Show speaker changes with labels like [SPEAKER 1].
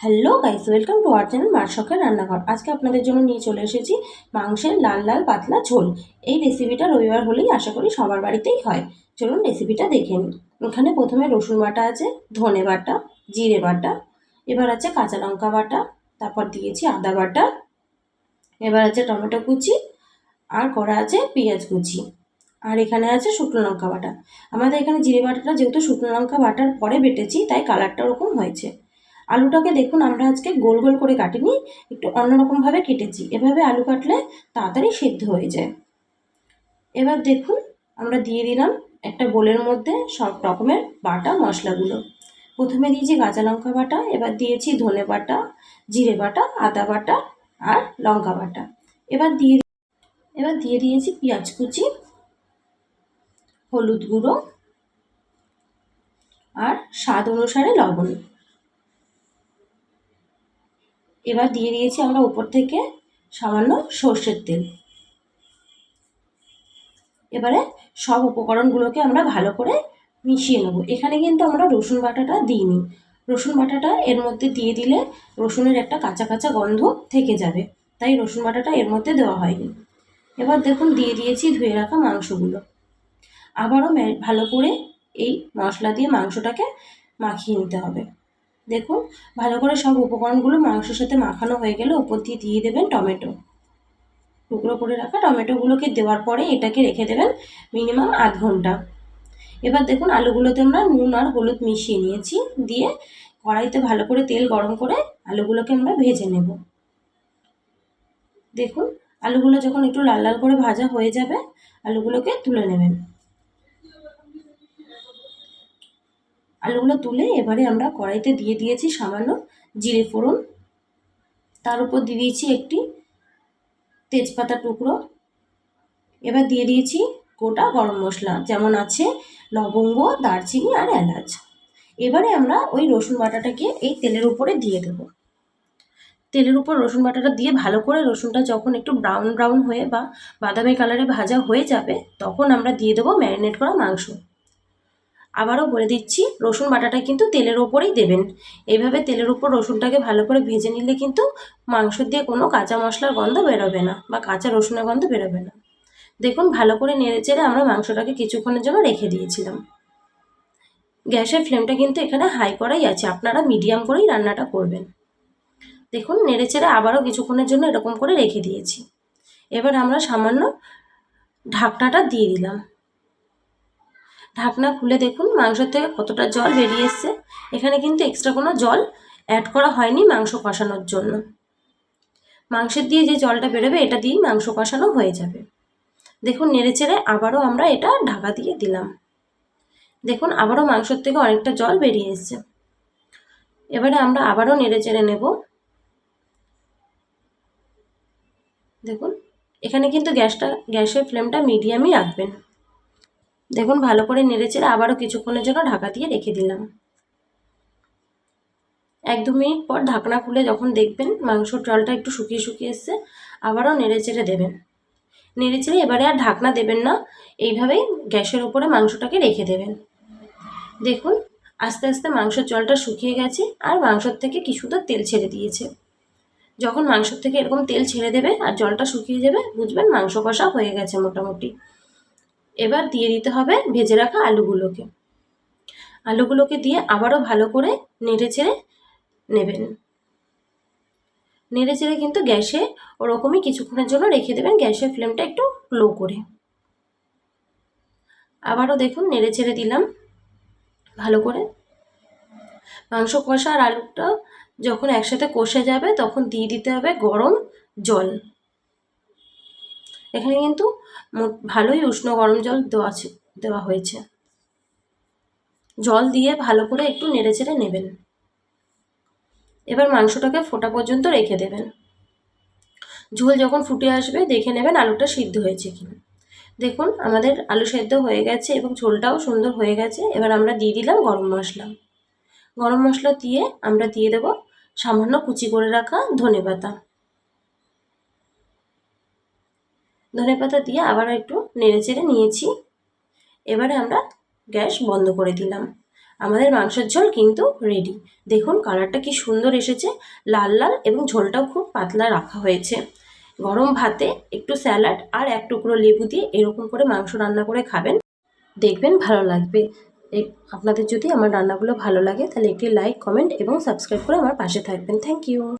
[SPEAKER 1] Hello guys welcome to our channel মার শখের রান্নাঘর আজকে আপনাদের জন্য নিয়ে চলে এসেছি মাংসের লাল লাল পাতলা ঝোল। এই রেসিপিটা রবিবার হলেই আশা করি সবার বাড়িতেই হয়। চলুন রেসিপিটা দেখে নিই। এখানে প্রথমে রসুন বাটা আছে, ধনে বাটা, জিরে বাটা, এবার আছে কাঁচা লঙ্কা বাটা, তারপর দিয়েছি আদা বাটা, এবার আছে টমেটো কুচি, আর করা আছে পেঁয়াজ কুচি, আর এখানে আছে শুকনো লঙ্কা বাটা। আমাদের এখানে জিরে বাটাটা যেহেতু শুকনো লঙ্কা বাটার পরে বেটেছি, তাই কালারটা ওরকম হয়েছে। আলুটাকে দেখুন আমরা আজকে গোল গোল করে কাটিনি, একটু অন্যরকমভাবে কেটেছি। এভাবে আলু কাটলে তাড়াতাড়ি সিদ্ধ হয়ে যায়। এবার দেখুন আমরা দিয়ে দিলাম একটা বোলের মধ্যে সব রকমের বাটা মশলাগুলো। প্রথমে দিয়েছি কাঁচা লঙ্কা বাটা, এবার দিয়েছি ধনে বাটা, জিরে বাটা, আদা বাটা আর লঙ্কা বাটা। এবার দিয়ে এবার দিয়ে দিয়েছি পেঁয়াজ কুচি, হলুদ গুঁড়ো আর স্বাদ অনুসারে লবণ। এবার দিয়ে দিয়েছি আমরা উপর থেকে সামান্য সর্ষের তেল। এবারে সব উপকরণগুলোকে আমরা ভালো করে মিশিয়ে নেব। এখানে কিন্তু আমরা রসুন বাটাটা দিইনি। রসুন বাটাটা এর মধ্যে দিয়ে দিলে রসুনের একটা কাঁচা কাঁচা গন্ধ থেকে যাবে। তাই রসুন বাটাটা এর মধ্যে দেওয়া হয়নি। এবার দেখুন দিয়ে দিয়েছি ধুয়ে রাখা মাংসগুলো। আবারও ভালো করে এই মশলা দিয়ে মাংসটাকে মাখিয়ে নিতে হবে। দেখুন, ভালো করে সব উপকরণগুলো মাংসের সাথে মাখানো হয়ে গেলে ওপর দিয়ে দিয়ে দেবেন টমেটো। টুকরো করে রাখা টমেটোগুলোকে দেওয়ার পরে এটাকে রেখে দেবেন মিনিমাম আধ ঘণ্টা। এবার দেখুন, আলুগুলোতে আমরা নুন আর হলুদ মিশিয়ে নিয়েছি। দিয়ে কড়াইতে ভালো করে তেল গরম করে আলুগুলোকে আমরা ভেজে নেব। দেখুন, আলুগুলো যখন একটু লাল লাল করে ভাজা হয়ে যাবে, আলুগুলোকে তুলে নেবেন। আলুগুলো তুলে এবারে আমরা কড়াইতে দিয়ে দিয়েছি সামান্য জিরে ফোড়ন। তার উপর দিয়ে দিয়েছি একটি তেজপাতা টুকরো। এবার দিয়ে দিয়েছি গোটা গরম মশলা, যেমন আছে লবঙ্গ, দারচিনি আর এলাচ। এবারে আমরা ওই রসুন বাটাটাকে এই তেলের উপরে দিয়ে দেব। তেলের উপর রসুন বাটাটা দিয়ে ভালো করে রসুনটা যখন একটু ব্রাউন ব্রাউন হয়ে বা বাদামি কালারে ভাজা হয়ে যাবে, তখন আমরা দিয়ে দেবো ম্যারিনেট করা মাংস। আবারও বলে দিচ্ছি, রসুন বাটাটা কিন্তু তেলের ওপরেই দেবেন। এইভাবে তেলের উপর রসুনটাকে ভালো করে ভেজে নিলে কিন্তু মাংস দিয়ে কোনো কাঁচা মশলার গন্ধ বেরোবে না বা কাঁচা রসুনের গন্ধ বেরোবে না। দেখুন, ভালো করে নেড়ে চেড়ে আমরা মাংসটাকে কিছুক্ষণের জন্য রেখে দিয়েছিলাম। গ্যাসের ফ্লেমটা কিন্তু এখানে হাই করাই আছে, আপনারা মিডিয়াম করেই রান্নাটা করবেন। দেখুন, নেড়ে চেড়ে আবারও কিছুক্ষণের জন্য এরকম করে রেখে দিয়েছি। এবার আমরা সামান্য ঢাকনাটা দিয়ে দিলাম। ঢাকনা খুলে দেখুন, মাংসের থেকে কতটা জল বেরিয়ে এসছে। এখানে কিন্তু এক্সট্রা কোনো জল অ্যাড করা হয়নি মাংস কষানোর জন্য। মাংসের দিয়ে যে জলটা বেরোবে, এটা দিয়েই মাংস কষানো হয়ে যাবে। দেখুন নেড়ে চেড়ে আবারও আমরা এটা ঢাকা দিয়ে দিলাম। দেখুন, আবারও মাংসর থেকে অনেকটা জল বেরিয়ে এসছে। এবারে আমরা আবারও নেড়ে চেড়ে নেব। দেখুন, এখানে কিন্তু গ্যাসটা, গ্যাসের ফ্লেমটা মিডিয়ামই রাখবেন। দেখুন, ভালো করে নেড়েচেড়ে আবারও কিছুক্ষণের জন্য ঢাকা দিয়ে রেখে দিলাম। এক দু মিনিট পর ঢাকনা খুলে যখন দেখবেন মাংসর জলটা একটু শুকিয়ে শুকিয়ে এসছে, আবারও নেড়েচেড়ে দেবেন। নেড়েচেড়ে এবারে আর ঢাকনা দেবেন না, এইভাবেই গ্যাসের উপরে মাংসটাকে রেখে দেবেন। দেখুন, আস্তে আস্তে মাংসের জলটা শুকিয়ে গেছে আর মাংসর থেকে কিছুটা তেল ছেড়ে দিয়েছে। যখন মাংসর থেকে এরকম তেল ছেড়ে দেবে আর জলটা শুকিয়ে যাবে, বুঝবেন মাংস কষা হয়ে গেছে মোটামুটি। এবার দিয়ে দিতে হবে ভেজে রাখা আলুগুলোকে। আলুগুলোকে দিয়ে আবারও ভালো করে নেড়ে চেড়ে নেবেন। নেড়ে চেড়ে কিন্তু গ্যাসে ওরকমই কিছুক্ষণের জন্য রেখে দেবেন, গ্যাসের ফ্লেমটা একটু লো করে। আবারও দেখুন নেড়ে চেড়ে দিলাম ভালো করে। মাংস কষা আর আলুটা যখন একসাথে কষে যাবে তখন দিয়ে দিতে হবে গরম জল। এখানে কিন্তু ভালোই উষ্ণ গরম জল দেওয়া দেওয়া হয়েছে। জল দিয়ে ভালো করে একটু নেড়ে চেড়ে নেবেন। এবার মাংসটাকে ফোটা পর্যন্ত রেখে দেবেন। ঝোল যখন ফুটে আসবে, দেখে নেবেন আলুটা সিদ্ধ হয়েছে কিনা দেখুন, আমাদের আলু সেদ্ধ হয়ে গেছে এবং ঝোলটাও সুন্দর হয়ে গেছে। এবার আমরা দিয়ে দিলাম গরম মশলা। গরম মশলা দিয়ে আমরা দিয়ে দেব সামান্য কুচি করে রাখা ধনে পাতা ধনে পাতা দিয়ে আবার একটু নেড়ে চেড়ে নিয়েছি। এবারে আমরা গ্যাস বন্ধ করে দিলাম। আমাদের মাংসের ঝোল কিন্তু রেডি দেখুন কালারটা কি সুন্দর এসেছে। লাল লাল এবং ঝোলটাও খুব পাতলা রাখা হয়েছে। গরম ভাতে একটু স্যালাড আর এক টুকরো লেবু দিয়ে এরকম করে মাংস রান্না করে খাবেন। দেখবেন ভালো লাগবে। আপনাদের যদি আমার রান্নাগুলো ভালো লাগে তাহলে একটি লাইক কমেন্ট এবং সাবস্ক্রাইব করে আমার পাশে থাকবেন। Thank you